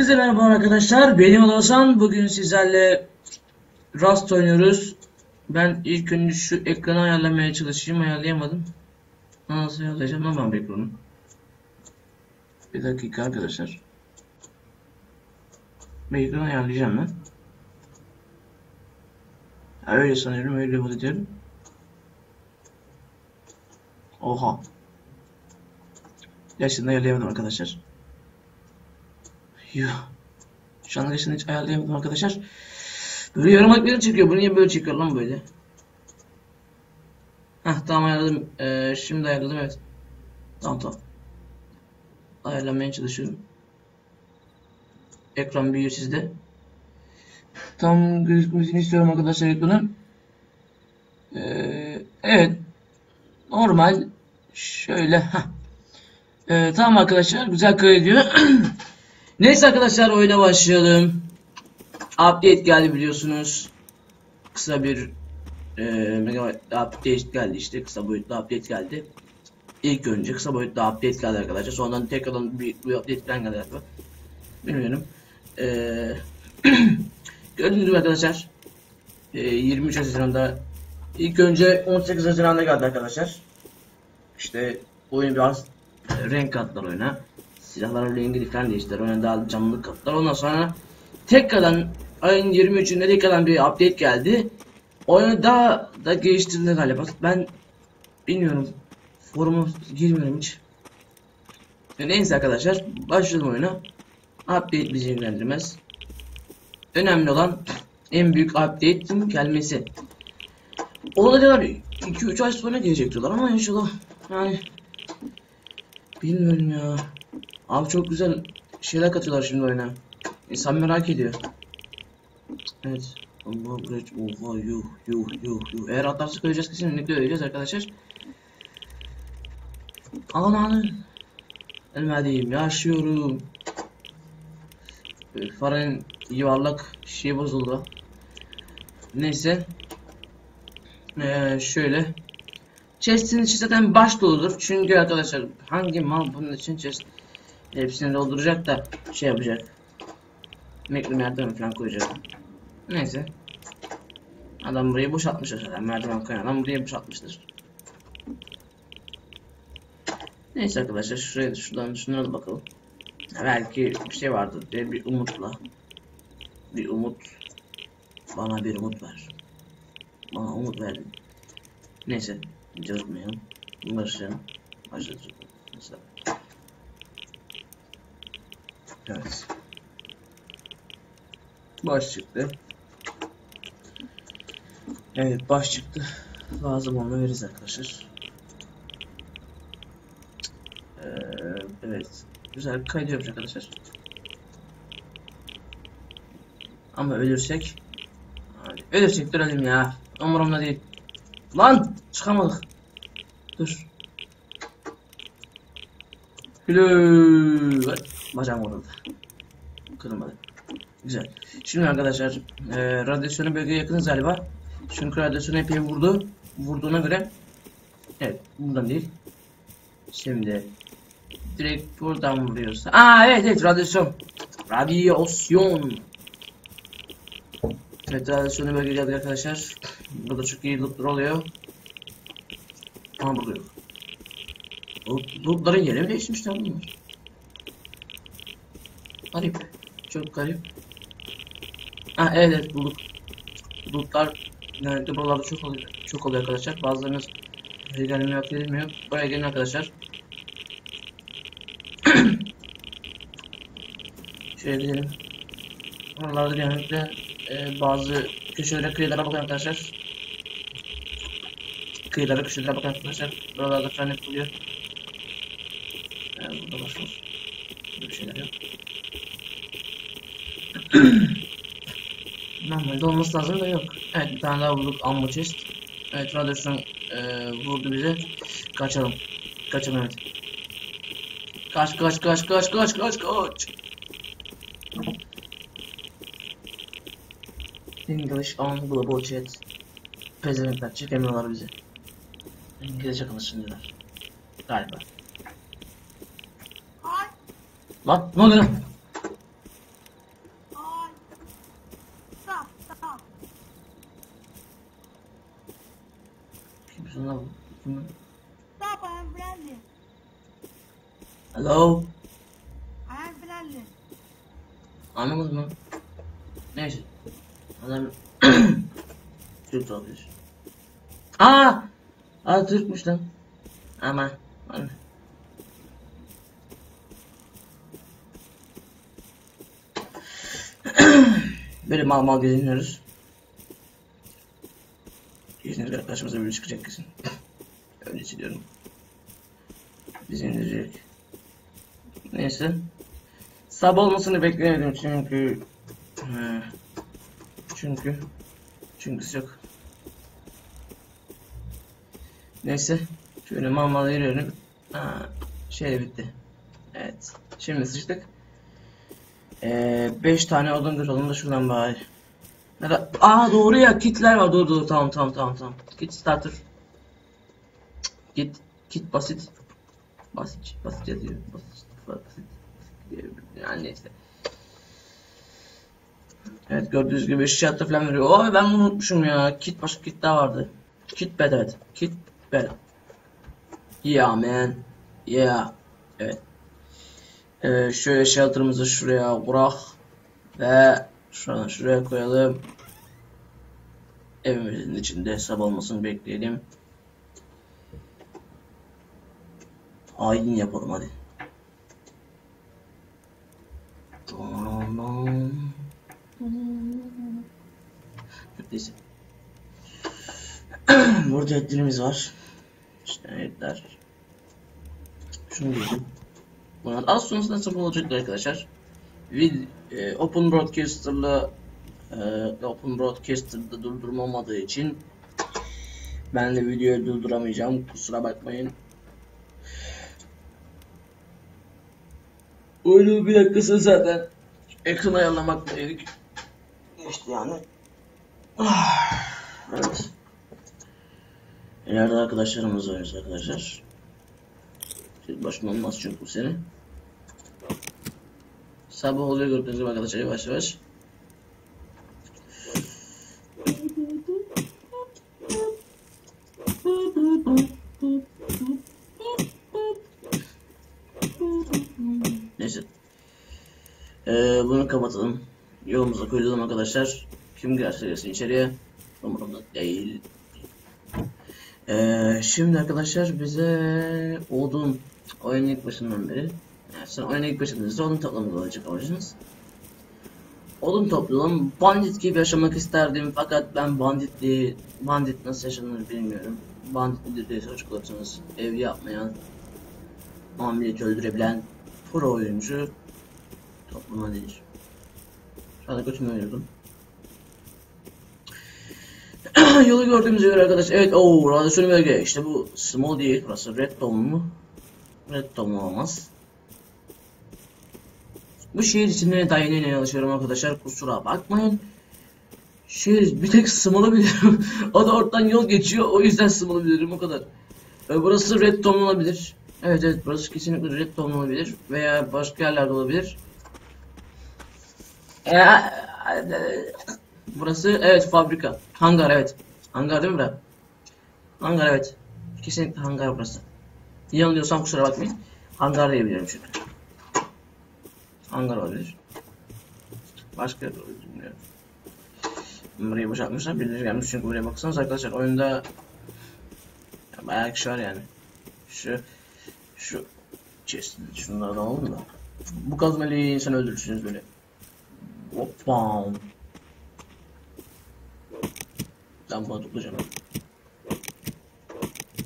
Herkese merhaba arkadaşlar. Benim Oğuzhan. Bugün sizlerle Rust oynuyoruz. Ben ilk önce şu ekranı ayarlamaya çalışayım. Ayarlayamadım. Nasıl ayarlayacağım bu ekranı? Bir dakika arkadaşlar. Bir ekranı ayarlayacağım ben. Ha, öyle sanıyorum. Öyle ediyorum. Oha. Gerçekten ayarlayamadım arkadaşlar. Yuh. Şu anda gerçekten hiç ayarlayamadım arkadaşlar. Böyle yarım beni çekiyor. Bu niye böyle çekiyor lan böyle? Heh tamam ayarladım. Ee, şimdi ayarladım evet. Tamam tamam. Ayarlamaya çalışıyorum. Ekran büyüyor sizde. Tam gözükmesini istiyorum arkadaşlar ekranın. Ee, evet. Normal. Şöyle. Heh. Ee, tamam arkadaşlar. Güzel kaydediyor. Neyse arkadaşlar oyuna başlayalım. Update geldi biliyorsunuz. Kısa bir e, update geldi işte kısa boyutlu update geldi. İlk önce kısa boyutlu update geldi arkadaşlar. Sonradan tekrardan bir, bir update geldi galiba. Bilmiyorum. Ee, gördüğünüz gibi arkadaşlar. E, 23 Haziran'da ilk önce 18 Haziran'da geldi arkadaşlar. İşte oyun biraz e, renk katlar oyuna silahların rengini falan değiştiler. Ona daha canlılık kattılar. Ondan sonra tekrardan ayın 23'ünde tekrardan bir update geldi. Oyunu daha da geliştirdiler galiba. Ben bilmiyorum. Foruma girmiyorum hiç. Neyse arkadaşlar başlayalım oyuna. Update bizi ilgilendirmez. Önemli olan en büyük update'in gelmesi. Diyorlar 2-3 ay sonra gelecek diyorlar ama inşallah yani bilmiyorum ya. Abi çok güzel şeyler katıyorlar şimdi oyuna. İnsan merak ediyor. Evet. Allah bridge. Oha yuh yuh yuh yuh. Eğer atlarsak öleceğiz kesinlikle öleceğiz arkadaşlar. Ananı. Ölmediğim yaşıyorum. Faranın yuvarlak şey bozuldu. Neyse. Ee, şöyle. Chest'in içi zaten baş doludur. Çünkü arkadaşlar hangi mal bunun için chest Hepsini dolduracak da şey yapacak. Mekli merdiven falan koyacak. Neyse. Adam burayı boşaltmıştır zaten. Merdiven koyan adam burayı boşaltmıştır. Neyse arkadaşlar şuraya şuradan şunlara da bakalım. belki bir şey vardı diye bir umutla. Bir umut. Bana bir umut ver. Bana umut verdin. Neyse. Başlayalım. Başlayalım. Mesela. Evet. Baş çıktı. Evet baş çıktı. Lazım onu veririz arkadaşlar. Ee, evet. Güzel kaydıyormuş arkadaşlar. Ama ölürsek Hadi. Ölürsek duralım ya. Umurumda değil. Lan çıkamadık. Dur. Hülü. Bacağım orada. Kırılmadı. Güzel. Şimdi arkadaşlar e, radyasyonu bölgeye yakınız galiba. Çünkü radyasyon epey vurdu. Vurduğuna göre Evet buradan değil. Şimdi direkt buradan vuruyorsa. Aa evet evet radyasyon. Radyasyon. Evet radyasyonu bölgeye geldik arkadaşlar. Burada çok iyi lootlar oluyor. Ama burada yok. Lootların yeri mi değişmiş lan bunlar? Garip. Çok garip. Ha evet, evet bulduk. Bulutlar genellikle buralarda çok oluyor. Çok oluyor arkadaşlar. Bazılarınız gelmiyor, edilmiyor. Buraya gelin arkadaşlar. Şöyle gidelim. Buralarda genellikle e, bazı köşelere, kıyılara bakın arkadaşlar. Kıyılara, köşelere bakın arkadaşlar. Buralarda falan hep oluyor. Yani burada başlıyor. Böyle şeyler yok. Normalde olması lazım da yok. Evet bir tane daha bulduk ammo chest. Evet radyasyon e, vurdu bize. Kaçalım. Kaçalım evet. Kaç kaç kaç kaç kaç kaç kaç. English on global chat. Pezevenkler çekemiyorlar bizi. İngilizce konuşuyorlar. Galiba. Lan ne oluyor? Kim lan bu? Kim lan? Stop, I am friendly. Hello? Am friendly. Anlamadın mı? Neyse. Adam Türk olabilir. Aa! Aa Türkmüş lan. Ama. Ama. Böyle mal mal geziniyoruz. Gezinirken karşımıza biri çıkacak kesin. Öyle hissediyorum. Bizi indirecek. Neyse. Sabah olmasını beklemedim çünkü He. çünkü çünkü yok. Neyse şöyle mal veriyorum. Ha, şey bitti. Evet. Şimdi sıçtık. 5 ee, beş tane odun kıralım da şuradan bari. Ya da, aa doğru ya kitler var doğru doğru tamam tamam tamam tamam. Kit starter. Git kit basit. Basit basit yazıyor. Basit. Yani neyse. Evet gördüğünüz gibi şişatlı falan veriyor. Oo ben bunu unutmuşum ya. Kit başka kit daha vardı. Kit bed evet. Kit bed. Yeah man. Yeah. Evet. Ee, şöyle shelter'ımızı şuraya bırak. Ve şuradan şuraya koyalım. Evimizin içinde sabah olmasını bekleyelim. Ayin yapalım hadi. Tamam. Neyse. Burada etlerimiz var. İşte etler. Şunu diyelim. Bunlar az sonrasında sabah olacak arkadaşlar. Vid e, Open Broadcaster'la e, Open Broadcaster'da durdurma olmadığı için ben de videoyu durduramayacağım. Kusura bakmayın. Oyunun bir dakikası zaten ekran ayarlamaktaydık. İşte yani. Evet. İleride arkadaşlarımız var arkadaşlar. Tek başına olmaz çünkü bu sene. Sabah oluyor gördüğünüz gibi arkadaşlar yavaş yavaş. Kapatalım. Yolumuza koyalım arkadaşlar. Kim girsin içeriye. Umurumda değil. Ee, şimdi arkadaşlar bize odun oyunun ilk başından beri yani sen oyunun ilk başında odun toplamak olacak amacınız. Odun toplayalım. Bandit gibi yaşamak isterdim fakat ben bandit değil, bandit nasıl yaşanır bilmiyorum. Bandit nedir diye soracak olursanız ev yapmayan, amileti öldürebilen pro oyuncu topluma denir. Şu anda götümü oynuyordum. Yolu gördüğümüz göre arkadaş. Evet o radyasyon bölge. İşte bu small değil. Burası red tone mu? Red tone olmaz. Bu şehir içinde dayanıyla çalışıyorum arkadaşlar. Kusura bakmayın. Şehir bir tek small'ı bilirim. o da ortadan yol geçiyor. O yüzden small'ı bilirim o kadar. E, burası red tone olabilir. Evet evet burası kesinlikle red tone olabilir. Veya başka yerlerde olabilir. Ya, burası evet fabrika. Hangar evet. Hangar değil mi bura? Hangar evet. Kesinlikle hangar burası. Yanılıyorsam kusura bakmayın. Hangar diyebilirim çünkü. Hangar olabilir. Başka bilmiyorum. Burayı boşaltmışlar. Birileri gelmiş çünkü buraya baksanız arkadaşlar oyunda ya bayağı kişi var yani. Şu şu chest'in şunlardan alalım da. Bu kazmayla insan öldürürsünüz böyle. Hoppa. Ben bunu tutacağım.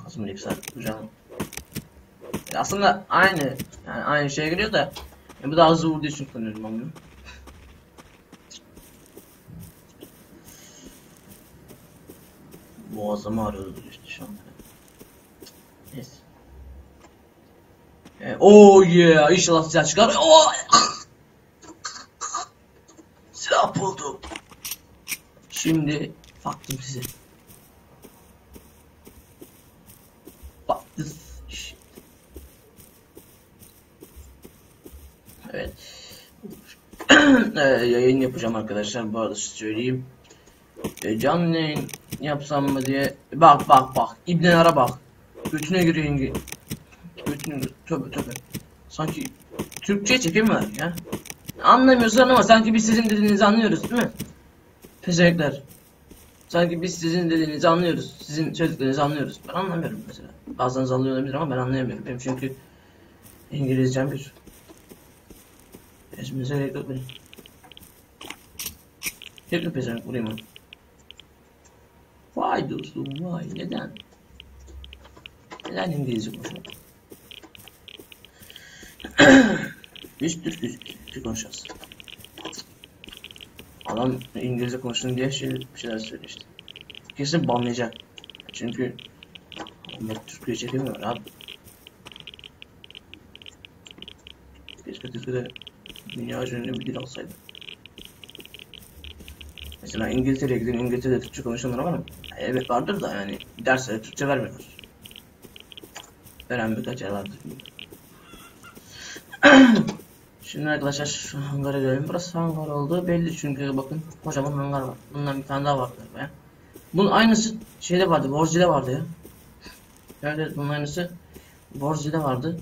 Kazmayla yüksel tutacağım. Aslında aynı yani aynı şeye giriyor da ya bu daha hızlı vurduğu için kullanıyorum ben bunu. Boğazımı ağrıyordu işte şu an. Neyse. E, oh yeah inşallah silah çıkar. Oh! silah buldum. Şimdi baktım size. Baktım. Evet. ee, yayın yapacağım arkadaşlar. Bu arada söyleyeyim. E, canlı yayın yapsam mı diye. Bak bak bak. İbnelere bak. Götüne İngi. Götüne. Tövbe tövbe. Sanki Türkçe çekemiyorlar ya. Anlamıyorsun ama sanki biz sizin dediğinizi anlıyoruz değil mi? Teşekkürler. Sanki biz sizin dediğinizi anlıyoruz. Sizin söylediklerinizi anlıyoruz. Ben anlamıyorum mesela. Bazılarınız anlıyor olabilir ama ben anlayamıyorum. Benim çünkü İngilizcem bir. Esminize gerek yok benim. Hep mi pezevenk vurayım onu? Vay dostum vay neden? Neden İngilizce konuşuyorum? Biz Türk'üz. Türk konuşacağız. Adam İngilizce konuşsun diye şey, bir şeyler söylüyor işte. Kesin banlayacak. Çünkü onlar Türkçe çekemiyor abi. Keşke Türkçe'de dünya ünlü bir dil olsaydı. Mesela İngiltere'ye gidin İngiltere'de Türkçe konuşanlar var mı? Evet vardır da yani derslere Türkçe vermiyorlar. Veren birkaç yer vardır. Şimdi arkadaşlar şu hangara görelim. Burası hangar olduğu belli çünkü bakın kocaman hangar var. Bundan bir tane daha var galiba. Bunun aynısı şeyde vardı, Borzi'de vardı ya. Evet bunun aynısı Borzi'de vardı.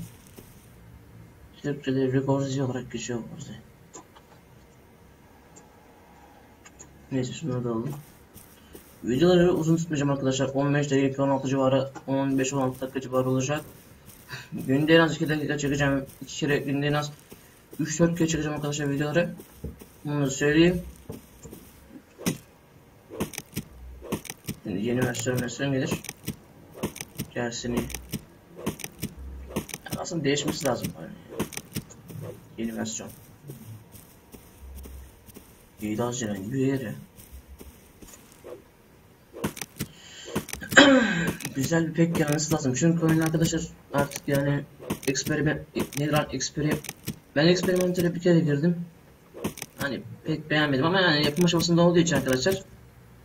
Türkçe'de Rigorzi olarak geçiyor Borzi. Neyse şunları da alalım. Videoları uzun tutmayacağım arkadaşlar. 15 dakika 16 civarı 15-16 dakika civarı olacak. Günde en az 2 dakika çekeceğim. 2 kere günde en az 3-4 kere çekeceğim arkadaşlar videoları. Da söyleyeyim. Şimdi yeni versiyon versiyon gelir. Dersini yani aslında değişmesi lazım. Yani. Yeni versiyon. İyi Haziran gibi yeri. Güzel bir pek gelmesi lazım. Çünkü oyun arkadaşlar artık yani eksperiment ne lan eksperiment ben eksperimentere bir kere girdim. Hani pek beğenmedim ama yani yapım aşamasında olduğu için arkadaşlar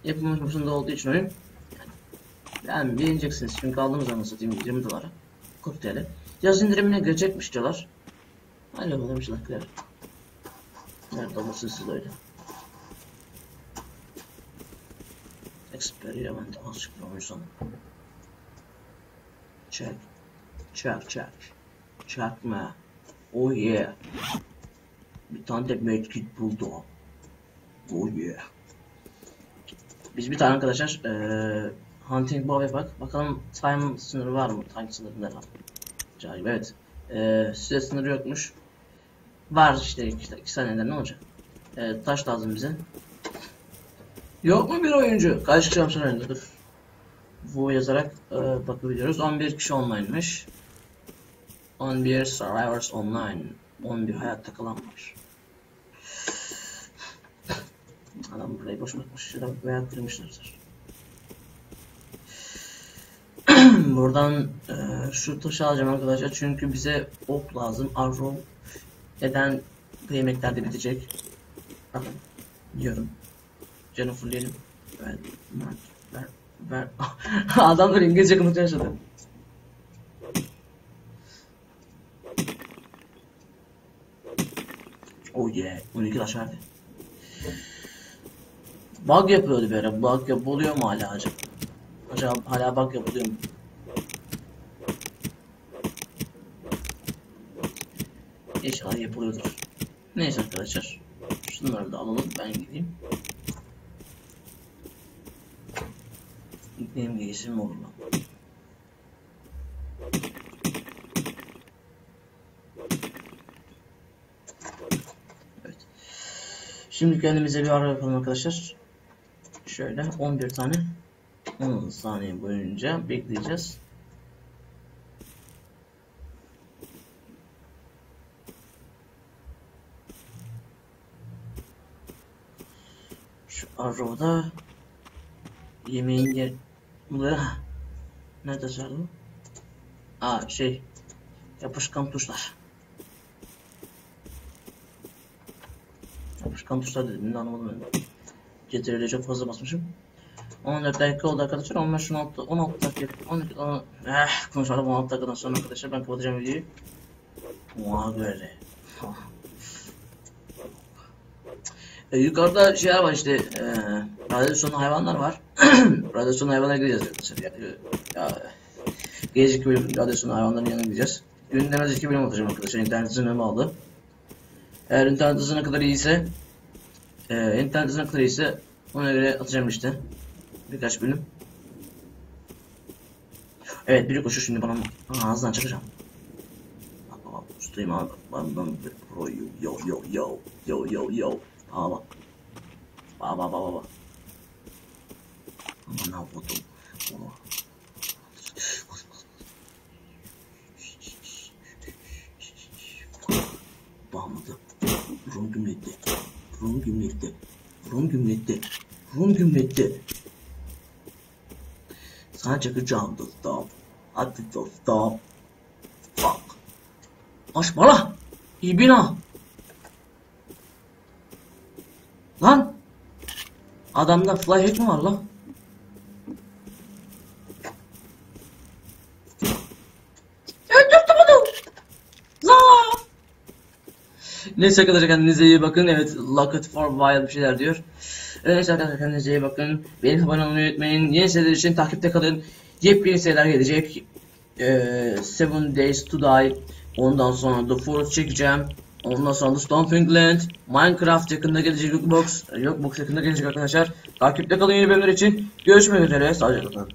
yapım aşamasında olduğu için oyun yani, beğeneceksiniz. Çünkü aldığımız zaman satayım 20 dolara 40 TL. Yaz indirimine girecekmiş diyorlar. Hadi bakalım şunaklar nerede olmasın siz öyle. Experiment azıcık promotion check check check check me Oh yeah. Bir tane de medkit buldum. Oh yeah. Biz bir tane arkadaşlar eee Hunting Bow yapak. Bakalım time sınırı var mı? Time sınırı ne lan? Acayip evet. Eee süre sınırı yokmuş. Var işte işte iki saniyeden ne olacak? Eee taş lazım bize. Yok mu bir oyuncu? Kaç kişi yapsın önünde dur. Bu yazarak e, bakabiliyoruz. 11 kişi online'mış. 11 Survivors Online. 11 hayatta kalan var. Adam burayı boş bırakmış ya da veya kırmışlardır. Buradan e, şu taşı alacağım arkadaşlar çünkü bize ok lazım. Arrow neden bu yemeklerde bitecek? Bakın diyorum. Canı fullleyelim. Ver, ver, ver. Adamlar İngilizce konuşuyor yaşadı. Yeah. 12 taş verdi. Bug yapıyordu bir. Bug yapılıyor mu hala acaba? Acaba hala bug yapılıyor mu? İnşallah yapılıyordur. Neyse arkadaşlar. Şunları da alalım. Ben gideyim. Benim giysim olur. Şimdi kendimize bir ara yapalım arkadaşlar. Şöyle 11 tane 10 saniye boyunca bekleyeceğiz. Şu arroda yemeğin yer... Nerede sardı bu? Aa şey... Yapışkan tuşlar. Tuşlar dedim ne anlamadım ben. CTRL'e çok fazla basmışım. 14 dakika oldu arkadaşlar. 15 16 16 dakika 12 10 eh konuşalım 16 dakikadan sonra arkadaşlar ben kapatacağım videoyu. Ona göre. E, yukarıda şeyler var işte. E, radyasyon hayvanlar var. radyasyon hayvana gideceğiz arkadaşlar. Ya, ya, gelecek bölüm radyasyon hayvanların yanına gideceğiz. Günün en az iki bölüm atacağım arkadaşlar. İnternet hızını aldı. Eğer internet hızına kadar iyiyse e, internet hızına kadar iyiyse ona göre atacağım işte. Birkaç bölüm. Evet biri koşuyor şimdi bana Aa, ağzından çıkacağım. Ustayım abi. Ben ben pro yo yo yo yo yo yo. Aa bak. Bak bak bak bak. Aman ne yapıyordum. Rum gümletti. Rum gümletti. Rum gümletti. Sana çakacağım dostum. Hadi dostum. Bak. Aç bala. İyi bina. Lan. Adamda fly hack mi var lan? Öldürdüm onu. La. Neyse arkadaşlar kendinize iyi bakın. Evet, lock it for while bir şeyler diyor. Evet arkadaşlar kendinize iyi bakın. Benim abone olmayı unutmayın. Yeni seriler için takipte kalın. Yepyeni seriler gelecek. Ee, Seven Days to Die. Ondan sonra The Forest çekeceğim. Ondan sonra The Stomping Land. Minecraft yakında gelecek. Yokbox. Yokbox yakında gelecek arkadaşlar. Takipte kalın yeni bölümler için. Görüşmek üzere. Sağlıcakla.